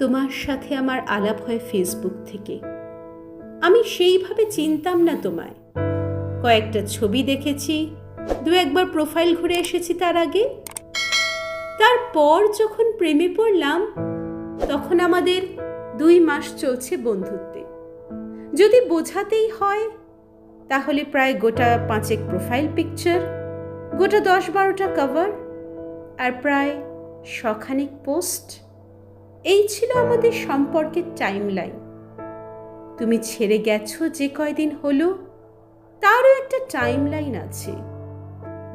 তোমার সাথে আমার আলাপ হয় ফেসবুক থেকে। আমি সেইভাবে চিনতাম না তোমায়। কয়েকটা ছবি দেখেছি, দু একবার প্রোফাইল ঘুরে এসেছি তার আগে। তারপর যখন প্রেমে পড়লাম, তখন আমাদের দুই মাস চলছে বন্ধুত্বে। যদি বোঝাতেই হয়, তাহলে প্রায় গোটা পাঁচেক প্রোফাইল পিকচার গোটা দশ বারোটা কভার আর প্রায় শখানিক পোস্ট এই ছিল আমাদের সম্পর্কের টাইমলাইন তুমি ছেড়ে গেছো যে কয়দিন হলো, তারও একটা টাইমলাইন আছে।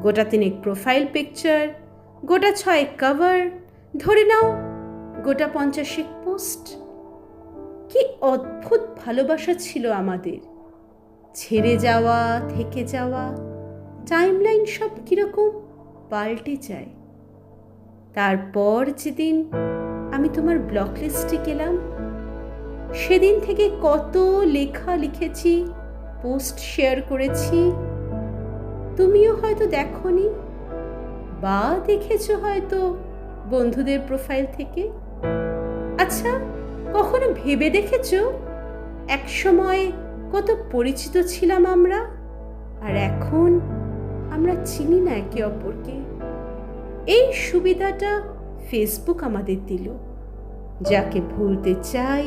গোটা তিনেক প্রোফাইল পিকচার গোটা ছয়েক কভার ধরে নাও গোটা পঞ্চাশেক পোস্ট কি অদ্ভুত ভালোবাসা ছিল আমাদের। ছেড়ে যাওয়া, থেকে যাওয়া টাইমলাইন সব কীরকম পাল্টে যায়। তারপর যেদিন আমি তোমার ব্লক লিস্টে গেলাম। সেদিন থেকে কত লেখা লিখেছি পোস্ট শেয়ার করেছি। তুমিও হয়তো দেখনি, বা দেখেছ হয়তো বন্ধুদের প্রোফাইল থেকে। আচ্ছা কখনো ভেবে দেখেছ? এক সময় কত পরিচিত ছিলাম আমরা, আর এখন আমরা চিনি না একে অপরকে। এই সুবিধাটা ফেসবুক আমাদের দিল, যাকে ভুলতে চাই,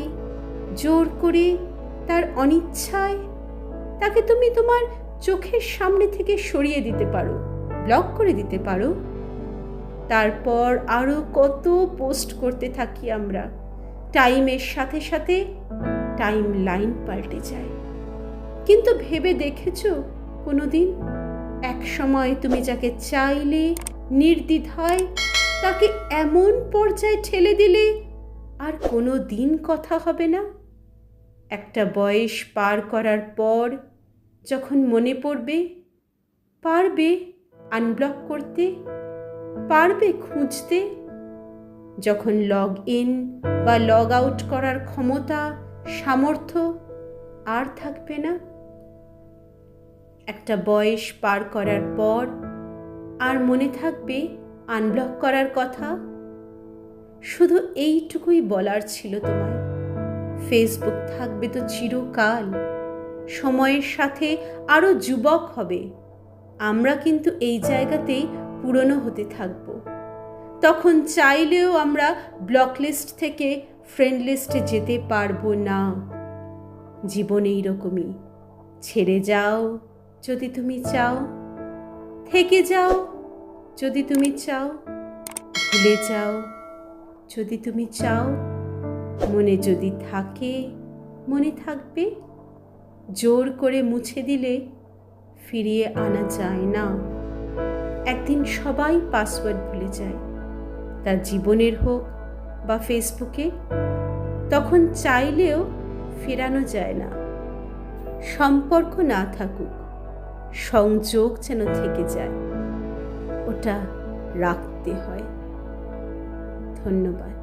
জোর করে তার অনিচ্ছায়, তাকে তুমি তোমার চোখের সামনে থেকে সরিয়ে দিতে পারো ব্লক করে দিতে পারো। তারপর আরও কত পোস্ট করতে থাকি আমরা টাইমের সাথে সাথে টাইম লাইন পাল্টে যায়। কিন্তু ভেবে দেখেছ কোনোদিন? এক সময় তুমি যাকে চাইলে নির্দ্বিধায় তাকে এমন পর্যায়ে ঠেলে দিলে আর কোনো দিন কথা হবে না। একটা বয়স পার করার পর যখন মনে পড়বে, পারবে আনব্লক করতে, পারবে খুঁজতে, যখন লগ ইন বা লগ আউট করার ক্ষমতা, সামর্থ্য আর থাকবে না। একটা বয়স পার করার পর আর মনে থাকবে আনব্লক করার কথা? শুধু এইটুকুই বলার ছিল তোমায়। ফেসবুক থাকবে তো চিরকাল। সময়ের সাথে আরও যুবক হবে। আমরা কিন্তু এই জায়গাতেই পুরনো হতে থাকব। তখন চাইলেও আমরা ব্লক লিস্ট থেকে ফ্রেন্ড লিস্টে যেতে পারব না। জীবন এইরকমই। ছেড়ে যাও যদি তুমি চাও। থেকে যাও। যদি তুমি চাও, ভুলে যাও। যদি তুমি চাও, মনে যদি থাকে, মনে থাকবে। জোর করে মুছে দিলে ফিরিয়ে আনা যায় না। একদিন সবাই পাসওয়ার্ড ভুলে যায় তার জীবনের হোক বা ফেসবুকে। তখন চাইলেও ফেরানো যায় না। সম্পর্ক না থাকুক, সংযোগ যেন থেকে যায়। ওটা রাখতে হয়। ধন্যবাদ।